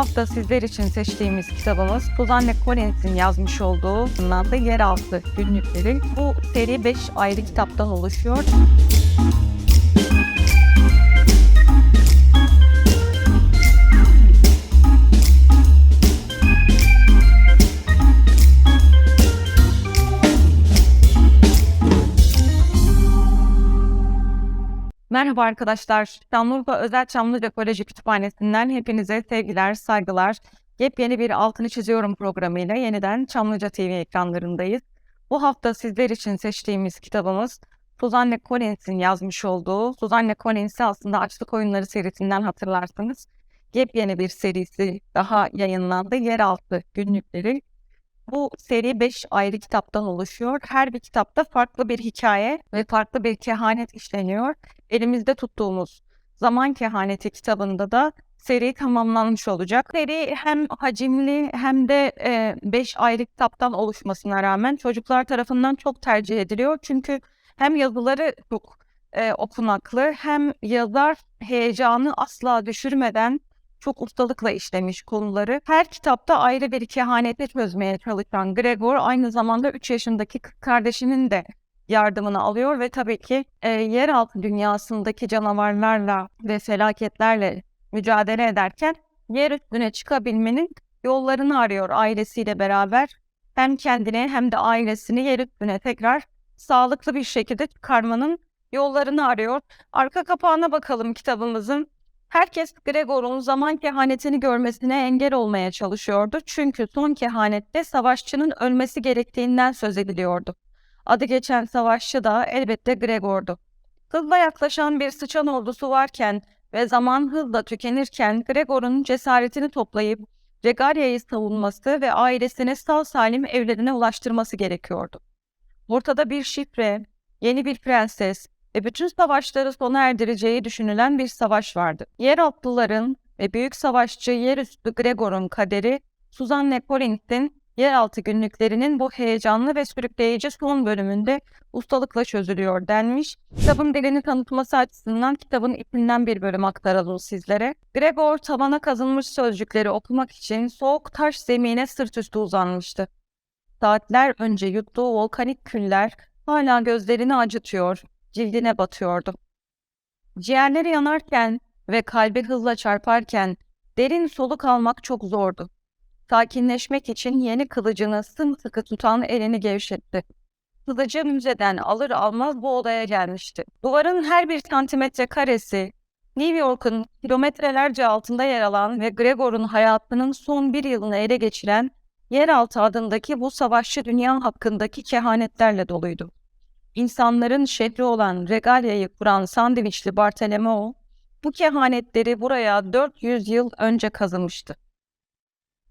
hafta sizler için seçtiğimiz kitabımız Suzanne Collins'in yazmış olduğu Fırnanda Yeraltı Günlükleri. Bu seri 5 ayrı kitaptan oluşuyor. Merhaba arkadaşlar. Şanlıurfa Özel Çamlıca Koleji Kütüphanesi'nden hepinize sevgiler, saygılar. Yepyeni bir altını çiziyorum programıyla yeniden Çamlıca TV ekranlarındayız. Bu hafta sizler için seçtiğimiz kitabımız Suzanne Collins'in yazmış olduğu, Suzanne Collins'i aslında Açlık Oyunları serisinden hatırlarsınız. Yepyeni bir serisi daha yayınlandı. Yeraltı günlükleri. Bu seri 5 ayrı kitaptan oluşuyor. Her bir kitapta farklı bir hikaye ve farklı bir kehanet işleniyor elimizde tuttuğumuz Zaman Kehaneti kitabında da seri tamamlanmış olacak. Seri hem hacimli hem de 5 ayrı kitaptan oluşmasına rağmen çocuklar tarafından çok tercih ediliyor. Çünkü hem yazıları çok e, okunaklı hem yazar heyecanı asla düşürmeden çok ustalıkla işlemiş konuları. Her kitapta ayrı bir kehaneti çözmeye çalışan Gregor aynı zamanda 3 yaşındaki kız kardeşinin de yardımını alıyor ve tabii ki e, yeraltı dünyasındaki canavarlarla ve felaketlerle mücadele ederken yer üstüne çıkabilmenin yollarını arıyor ailesiyle beraber. Hem kendine hem de ailesini yer üstüne tekrar sağlıklı bir şekilde çıkarmanın yollarını arıyor. Arka kapağına bakalım kitabımızın. Herkes Gregor'un zaman kehanetini görmesine engel olmaya çalışıyordu. Çünkü son kehanette savaşçının ölmesi gerektiğinden söz ediliyordu. Adı geçen savaşçı da elbette Gregor'du. Hızla yaklaşan bir sıçan ordusu varken ve zaman hızla tükenirken Gregor'un cesaretini toplayıp Regalia'yı savunması ve ailesini sağ salim evlerine ulaştırması gerekiyordu. Ortada bir şifre, yeni bir prenses ve bütün savaşları sona erdireceği düşünülen bir savaş vardı. Yeraltıların ve büyük savaşçı yerüstü Gregor'un kaderi Suzanne Collins'in yeraltı günlüklerinin bu heyecanlı ve sürükleyici son bölümünde ustalıkla çözülüyor denmiş. Kitabın dilini tanıtması açısından kitabın ipinden bir bölüm aktaralım sizlere. Gregor tavana kazınmış sözcükleri okumak için soğuk taş zemine sırt üstü uzanmıştı. Saatler önce yuttuğu volkanik küller hala gözlerini acıtıyor, cildine batıyordu. Ciğerleri yanarken ve kalbi hızla çarparken derin soluk almak çok zordu sakinleşmek için yeni kılıcını sımsıkı tutan elini gevşetti. Kılıcı müzeden alır almaz bu odaya gelmişti. Duvarın her bir santimetre karesi, New York'un kilometrelerce altında yer alan ve Gregor'un hayatının son bir yılını ele geçiren Yeraltı adındaki bu savaşçı dünya hakkındaki kehanetlerle doluydu. İnsanların şehri olan Regalia'yı kuran sandviçli Bartolomeo, bu kehanetleri buraya 400 yıl önce kazımıştı.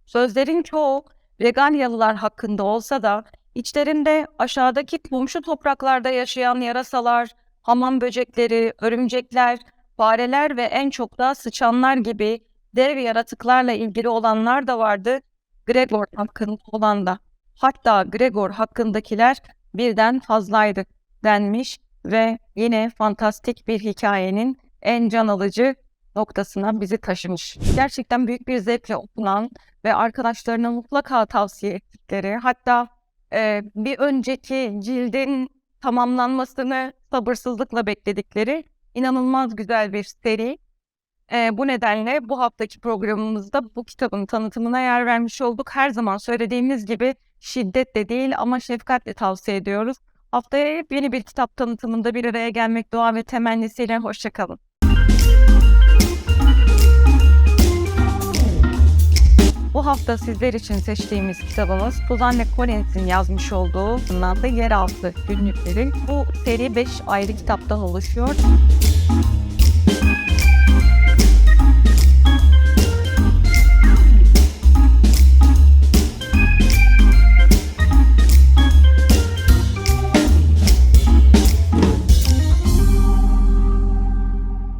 Sözlerin çoğu Regalyalılar hakkında olsa da içlerinde aşağıdaki komşu topraklarda yaşayan yarasalar, hamam böcekleri, örümcekler, fareler ve en çok da sıçanlar gibi dev yaratıklarla ilgili olanlar da vardı Gregor hakkında olan da. Hatta Gregor hakkındakiler birden fazlaydı denmiş ve yine fantastik bir hikayenin en can alıcı noktasına bizi taşımış. Gerçekten büyük bir zevkle okunan ve arkadaşlarına mutlaka tavsiye ettikleri hatta e, bir önceki cildin tamamlanmasını sabırsızlıkla bekledikleri inanılmaz güzel bir seri. E, bu nedenle bu haftaki programımızda bu kitabın tanıtımına yer vermiş olduk. Her zaman söylediğimiz gibi şiddetle değil ama şefkatle tavsiye ediyoruz. Haftaya yeni bir kitap tanıtımında bir araya gelmek dua ve temennisiyle hoşçakalın. Bu hafta sizler için seçtiğimiz kitabımız Suzanne Collins'in yazmış olduğu Fırnanda Yeraltı Günlükleri. Bu seri 5 ayrı kitaptan oluşuyor.